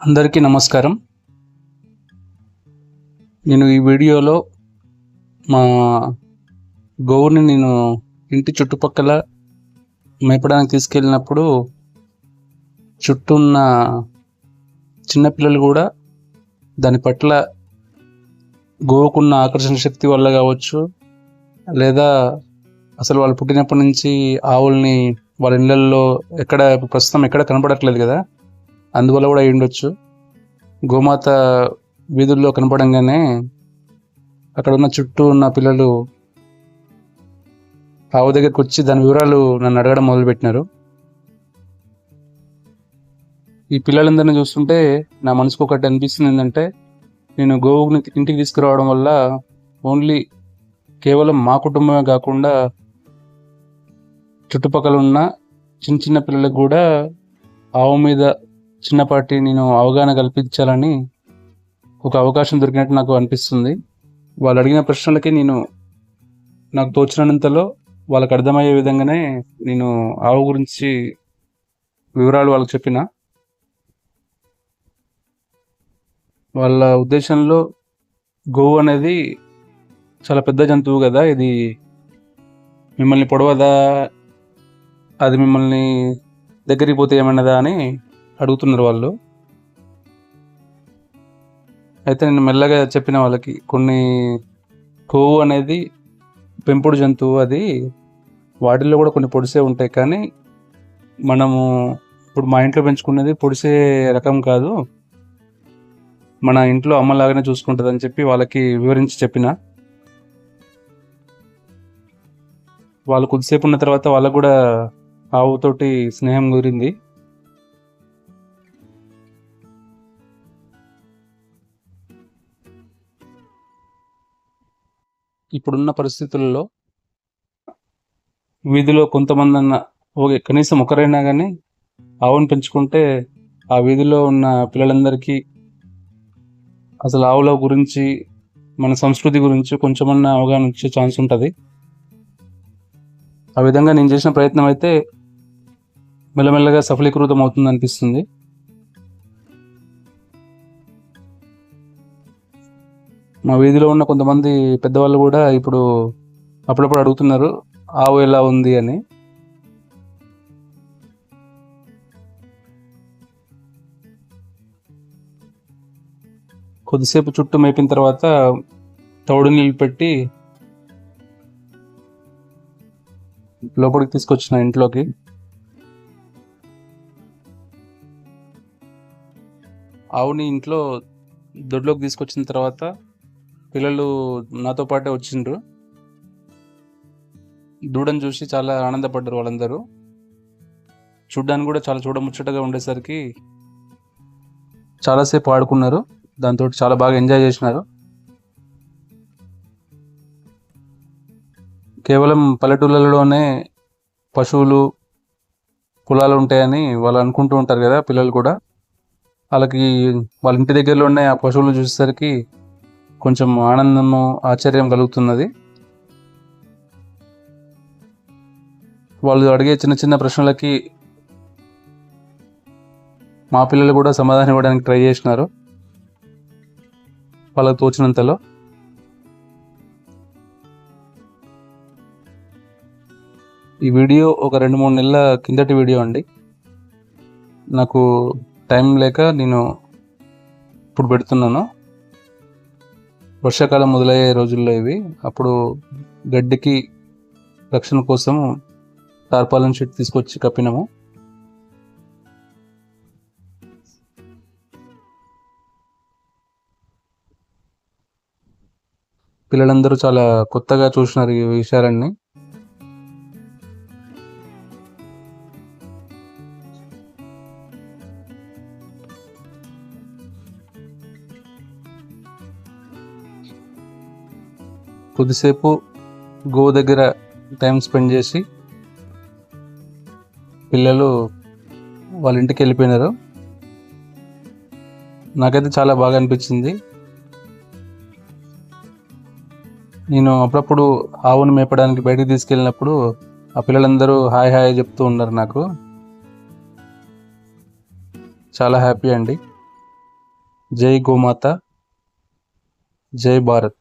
అందరికీ నమస్కారం. నేను ఈ వీడియోలో మా గోవుని నేను ఇంటి చుట్టుపక్కల మేపడానికి తీసుకెళ్ళినప్పుడు చుట్టూ ఉన్న చిన్నపిల్లలు కూడా దాని పట్ల గోవుకున్న ఆకర్షణ శక్తి వల్ల కావచ్చు లేదా అసలు వాళ్ళు పుట్టినప్పటి నుంచి ఆవుల్ని వాళ్ళ ఇళ్ళల్లో ఎక్కడ ప్రస్తుతం ఎక్కడ కనపడట్లేదు కదా. అందువల్ల కూడా అయి ఉండొచ్చు. గోమాత వీధుల్లో కనపడంగానే అక్కడ ఉన్న చుట్టూ ఉన్న పిల్లలు ఆవు దగ్గరకు వచ్చి దాని వివరాలు నన్ను అడగడం మొదలుపెట్టినారు. ఈ పిల్లలందరినీ చూస్తుంటే నా మనసుకు ఒకటి అనిపిస్తుంది ఏంటంటే నేను గోవుని ఇంటికి తీసుకురావడం వల్ల ఓన్లీ కేవలం మా కుటుంబమే కాకుండా చుట్టుపక్కల ఉన్న చిన్న చిన్న పిల్లలకు కూడా ఆవు మీద చిన్నపాటి నేను అవగాహన కల్పించాలని ఒక అవకాశం దొరికినట్టు నాకు అనిపిస్తుంది. వాళ్ళు అడిగిన ప్రశ్నలకి నేను నాకు తోచినంతలో వాళ్ళకి అర్థమయ్యే విధంగానే నేను ఆవు గురించి వివరాలు వాళ్ళకి చెప్పిన. వాళ్ళ ఉద్దేశంలో గోవు అనేది చాలా పెద్ద జంతువు కదా ఇది మిమ్మల్ని పొడవదా అది మిమ్మల్ని దగ్గరికి పోతే ఏమన్నదా అని అడుగుతున్నారు వాళ్ళు. అయితే నేను మెల్లగా చెప్పిన వాళ్ళకి కొన్ని కొవ్వు అనేది పెంపుడు జంతువు అది వాటిల్లో కూడా కొన్ని పొడిసే ఉంటాయి కానీ మనము ఇప్పుడు మా ఇంట్లో పెంచుకునేది పొడిసే రకం కాదు. మన ఇంట్లో అమ్మలాగానే చూసుకుంటుంది అని చెప్పి వాళ్ళకి వివరించి చెప్పిన. వాళ్ళు కొద్దిసేపు ఉన్న తర్వాత వాళ్ళకు కూడా ఆవుతోటి స్నేహం కుదిరింది. ఇప్పుడున్న పరిస్థితుల్లో వీధిలో కొంతమంది అన్న ఓకే కనీసం ఒకరైనా కానీ ఆవును పెంచుకుంటే ఆ వీధిలో ఉన్న పిల్లలందరికీ అసలు ఆవుల గురించి మన సంస్కృతి గురించి కొంచెమన్నా అవగాహన వచ్చే ఛాన్స్ ఉంటుంది. ఆ విధంగా నేను చేసిన ప్రయత్నం అయితే మెల్లమెల్లగా సఫలీకృతం అవుతుంది అనిపిస్తుంది మా వీధిలో ఉన్న కొంతమంది పెద్దవాళ్ళు కూడా ఇప్పుడు అప్పుడప్పుడు అడుగుతున్నారు ఆవు ఎలా ఉంది అని. కొద్దిసేపు చుట్టూ మేపిన తర్వాత తౌడు నీళ్ళు పెట్టి లోపలికి తీసుకొచ్చిన ఇంట్లోకి. ఆవుని ఇంట్లో దొడ్లోకి తీసుకొచ్చిన తర్వాత పిల్లలు నాతో పాటే వచ్చిండ్రు. దూడని చూసి చాలా ఆనందపడ్డారు వాళ్ళందరూ. చూడ్డానికి కూడా చాలా చూడముచ్చటగా ఉండేసరికి చాలాసేపు ఆడుకున్నారు. దాంతో చాలా బాగా ఎంజాయ్ చేసినారు. కేవలం పల్లెటూళ్ళలోనే పశువులు పొలాలు ఉంటాయని వాళ్ళు అనుకుంటూ ఉంటారు కదా పిల్లలు కూడా. వాళ్ళకి వాళ్ళ ఇంటి దగ్గరలో ఉన్న ఆ పశువులు చూసేసరికి కొంచెం ఆనందము ఆశ్చర్యం కలుగుతున్నది. వాళ్ళు అడిగే చిన్న చిన్న ప్రశ్నలకి మా పిల్లలు కూడా సమాధానం ఇవ్వడానికి ట్రై చేసినారు. వాళ్ళకు తోచినంతలో. ఈ వీడియో ఒక రెండు మూడు నెలల కిందటి వీడియో అండి. నాకు టైం లేక నేను ఇప్పుడు పెడుతున్నాను. వర్షాకాలం మొదలయ్యే రోజుల్లో ఇవి. అప్పుడు గడ్డికి రక్షణ కోసం టార్పాలన్ షీట్ తీసుకొచ్చి కప్పినాము. పిల్లలందరూ చాలా కొత్తగా చూసినారు ఈ విషయాలన్నీ. కొద్దిసేపు గో దగ్గర టైం స్పెండ్ చేసి పిల్లలు వాళ్ళ ఇంటికి వెళ్ళిపోయినారు. నాకైతే చాలా బాగా అనిపించింది. నేను అప్పుడప్పుడు ఆవును మేపడానికి బయటకు తీసుకెళ్ళినప్పుడు ఆ పిల్లలందరూ హాయ్ హాయ్ చెప్తూ ఉన్నారు నాకు. చాలా హ్యాపీ అండి. జై గోమాత జై భారత్.